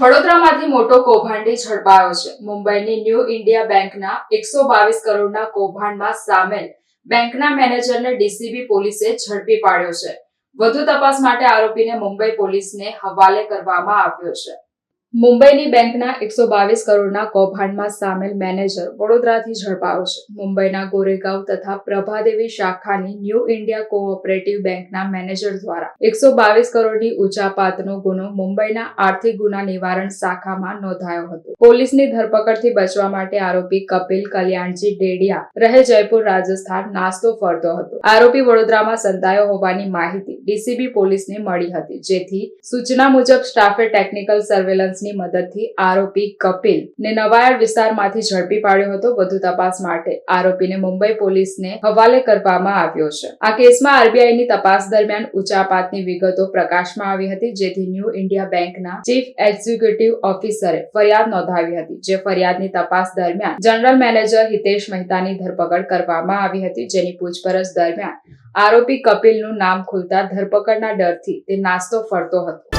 વડોદરામાંથી મોટો કૌભાંડી ઝડપાયો છે. મુંબઈની ન્યૂ ઇન્ડિયા બેંકના એકસો બાવીસ કરોડના કૌભાંડમાં સામેલ બેંકના મેનેજરને ડીસીબી પોલીસે ઝડપી પાડ્યો છે. વધુ તપાસ માટે આરોપીને મુંબઈ પોલીસને હવાલે કરવામાં આવ્યો છે. મુંબઈની બેંકના એકસો બાવીસ કરોડના કૌભાંડમાં સામેલ મેનેજર વડોદરાથી ઝડપાયો છે. મુંબઈના ગોરેગાંવ તથા પ્રભાદેવી શાખાની ન્યૂ ઇન્ડિયા કોઓપરેટિવ બેંકના મેનેજર દ્વારા એકસો બાવીસ કરોડની ઉચાપાતનો ગુનો મુંબઈના આર્થિક ગુના નિવારણ શાખામાં નોંધાયો હતો. પોલીસની ધરપકડથી બચવા માટે આરોપી કપિલ કલ્યાણજી ડેડિયા રહે જયપુર રાજસ્થાન નાસ્તો ફરતો હતો. આરોપી વડોદરામાં સંતાયો હોવાની માહિતી ડીસીબી પોલીસને મળી હતી, જેથી સૂચના મુજબ સ્ટાફે ટેકનિકલ સર્વેલન્સની મદદથી આરોપી કપિલ ને નવાયાર્ડ વિસ્તારમાંથી ઝડપી પાડ્યો હતો વધુ તપાસ માટે. આરોપીને મુંબઈ પોલીસને હવાલે કરવામાં આવ્યો છે. આ કેસમાં આરબીઆઈની તપાસ દરમિયાન ઉચાપાતની વિગતો પ્રકાશમાં આવી હતી, જેથી ન્યૂ ઇન્ડિયા બેંકના ચીફ એક્ઝિક્યુટિવ ઓફિસરે ફરિયાદ નોંધાવી હતી, જે ફરિયાદની તપાસ દરમિયાન જનરલ મેનેજર હિતેશ મહેતાની ધરપકડ કરવામાં આવી હતી, જેની પૂછપરછ દરમિયાન આરોપી કપિલનું નામ ખુલતા ધરપકડના ડરથી તે નાસ્તો ફરતો હતો.